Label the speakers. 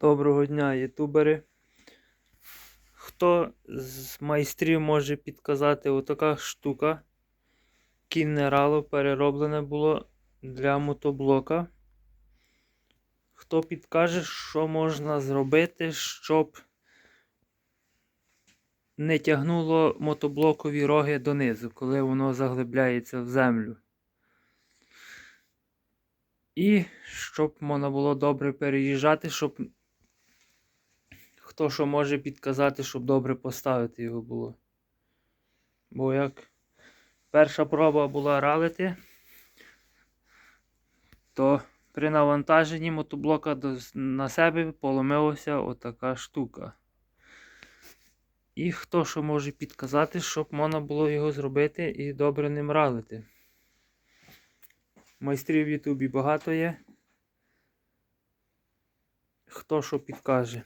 Speaker 1: Доброго дня, ютубери. Хто з майстрів може підказати отака штука? Кінне рало перероблене було для мотоблока. Хто підкаже, що можна зробити, щоб не тягнуло мотоблокові роги донизу, коли воно заглибляється в землю. І щоб можна було добре переїжджати, щоб хто що може підказати, щоб добре поставити його було. Бо як перша проба була ралити, то при навантаженні мотоблока на себе поломилася отака штука. І хто що може підказати, щоб можна було його зробити і добре ним ралити. Майстрів в Ютубі багато є. Хто що підкаже.